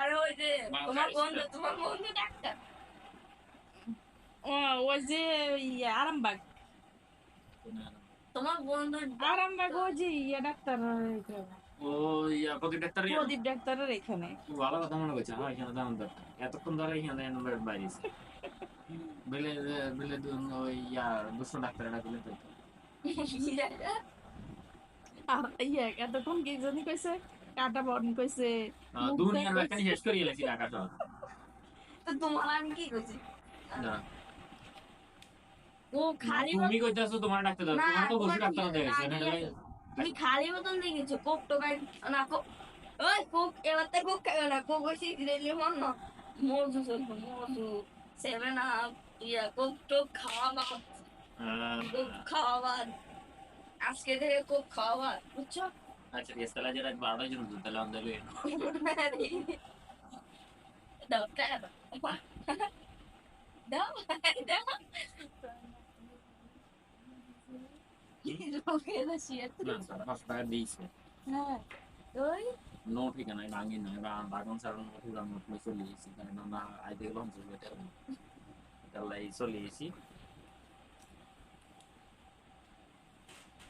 আরে ওই যে তোমার বন্ধু তোমার বন্ধু ডাক্তার। ও ওই যে ইয়ে আরামবাগ। তোমার বন্ধু আরামবাগ ওই যে ইয়ে ডাক্তার ও ইয়া ডাক্তার প্রদীপ ডাক্তারের এখানে। খুব ভালো কথা মনে করছে। হ্যাঁ এখানে দাম দরকার এতক্ষণ ধরে এখানে নম্বর বাইরেছে বেলে বেলে ওই ইয়া দুশো ডাক্তার তো আর ইয়ে এতক্ষণ কি জানি কইছে কাটা বন কইছে আহ, মুখ দুনিয়ার দেখাইছে। ব্যাখ্যা শেষ করিয়ে গেছি ঢাকা শহর তো তোমার আমি কি করছি না। ও খালি তুমি কইতাছো তোমার ডাক্তার দাও না, তোমার তো বসে তোমার ডাক্তার কি- দেখেছে না, না? ঠিক আছে। তুমি খালি মতন দেখেছ কোক টোকাই না কোক ওই কোক এবার তো কোক খাবে না কোক ওই সিগারেট মন না? মজু চলবে মজু সেভেন আপ ইয়া কোক টোক খাওয়া বা কোক খাওয়া বাদ। আজকে থেকে কোক খাওয়া বুঝছ? আচ্ছা ঠিক আছে তাহলে যেটা বারোটা জন তাহলে আমাদের দাও টাকা দাও। দাও দাও। লোকের শিয়ে পাঁচ টাকা দিয়েছে। হ্যাঁ নো ভাঙি নয় বা বাগান চলে এসেছি কারণ আমরা আইতে গেলাম চলে তাহলে চলে এসেছি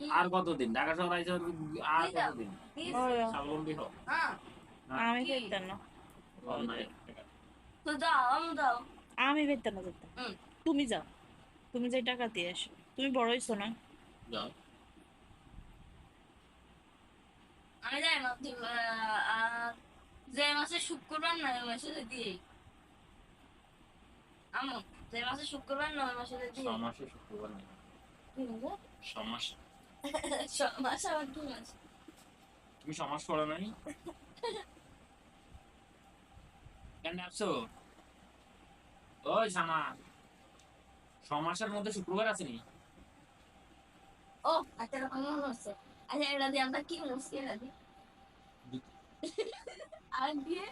আর কতদিন? ঢাকা শহর আইসা আর কতদিন? স্বাবলম্বী হোক হ্যাঁ। আমি? ফিরতাম না। আমি দাও আমি ফিরতাম না যেতাম তুমি যাও। তুমি যাই টাকা দিয়ে এসো তুমি বড় হইছো না? যাও। আমি যাই না যে মাসে শুক্রবার না ওই মাসে দিয়ে আমো যে মাসে শুক্রবার না ওই মাসে দিয়ে সমাসে শুক্রবার নেই কি বলছো? সমাস আবার কি মাস তুমি সমাস করো নাই? কেন আসছো? ওই সামা সমাসের মধ্যে শুক্রবার আছে নি ও আচ্ছা মনে হচ্ছে আচ্ছা এটা দিয়ে আমরা কি মুসকি এটা দিয়ে আর দিয়ে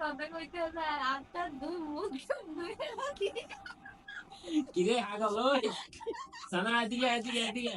কথা কইতে হবে? আর আটটা দুই মুখ দুই এটা দিয়ে আগল ওই। সানা এদিকে এদিকে এদিকে।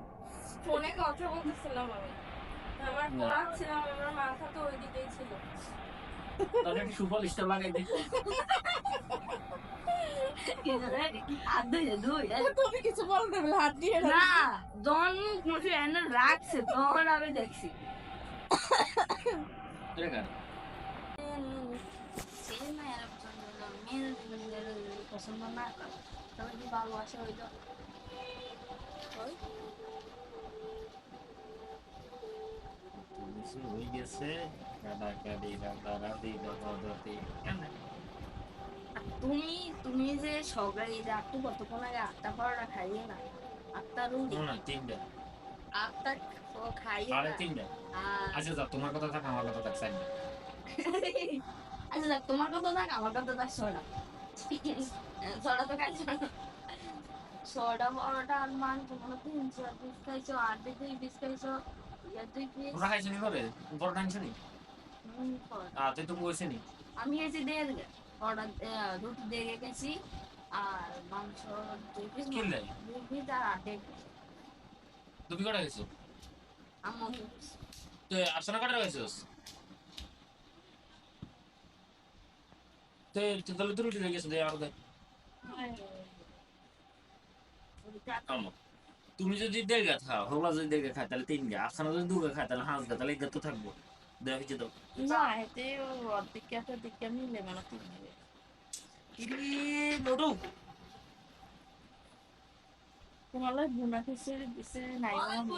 ফোনে কথা বলতেছিলাম আমি। আমার পড়া ছিল আমার মাথা তো ওইদিকেই ছিল। তাহলে একটু সুফল ইষ্ট লাগাই দেখো তুমি কিছু বলতে বলে হাত দিয়ে না জন মুখে এনে রাখছে তখন আমি দেখছি। পছন্দ না তবে কি ভালোবাসা হয়ে গেছে তুমি তুমি যে সকালে যে আটটু কতক্ষণ আগে আটটা পরোটা খাইয়ে না আটটা রুটি না তিনটা। আটটা খাইয়ে সাড়ে তিনটা। আচ্ছা তোমার কথা থাক আমার কথা থাক সাইড আচ্ছা তোমার কথা থাক আমার কথা থাক ছটা ছটা তো খাইছো না ছটা পরোটা আর মাংস মনে তিনশো পিস খাইছো আর দুই পিস খাইছো ইয়ার দুই পিস ওরা খাইছে নি বড় টাইমছে নি আ তুই তো কইছে নি আমি গেছি দেড় পরোটা আহ, রুটি দিয়ে গেছি আর মাংস দুই পিস কি লাই? দুই পিস আর পিস তুমি কটা গেছো আমার তুই আর্সেনা কটা গেছিস তুই তুই তুই রুটি রেখে গেছো দে আর দে তুমি যদি দেড় গা খাও হোলা যদি দেড় গা খায় তাহলে তিন গা আর্সেনা যদি দু গা খায় তাহলে হাঁস গা তাহলে এক গা তো থাকব। দেখি তো না এতে ও অর্ধেক একটা দিকে মিলে মানে তিন মিলে ইরে নটু তোমার বুনা খিচুড়ি খিচুড়ি নাই বানাবো।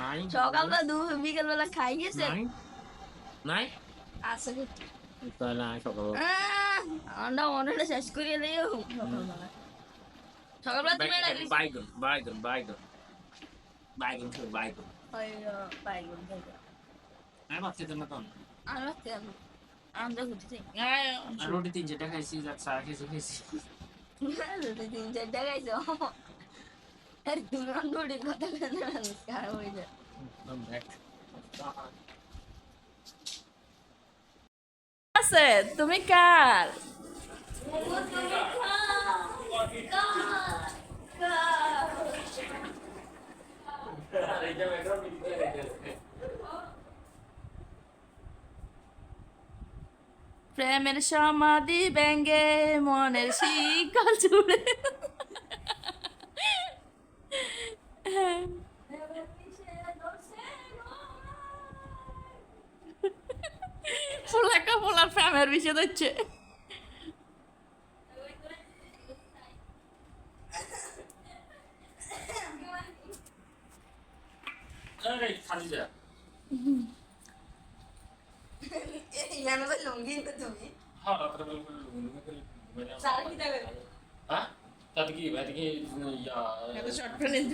নাই। সকালবেলা দু বিকেলবেলা খাই গেছে। নাই। নাই? আছে কিছু তাহলে আমি সকাল আমরা অনেকটা শেষ করিয়ে দিই সকালবেলা। তুমি এটা দিছো। বাইগন বাইগন বাইগন বাইগন খেয়ে বাইগন আহ, বাইগুন থেকে। আমি ভাবছি তো না তো আর ভাবছি আমি আমরা ঘুরতেছি আর রুটি তিন চারটা খাইছি যাক খেয়েছি খেয়েছি দুই তিন চারটা খাইছো আর তুমি রুটির কথা খারাপ হয়ে যায় আছে তুমি কার প্রেমের সমাধি ব্যঙ্গে মনের শিকল জুড়ে ফুলাকা ফুলার প্রেমের বিষয় হচ্ছে। খালি যা ইয়ানো তো লুঙ্গি তো তুমি হ্যাঁ সারা কি দেবে হ্যাঁ তাতে কি ভাই কি ইয়া শর্ট ফিল্ম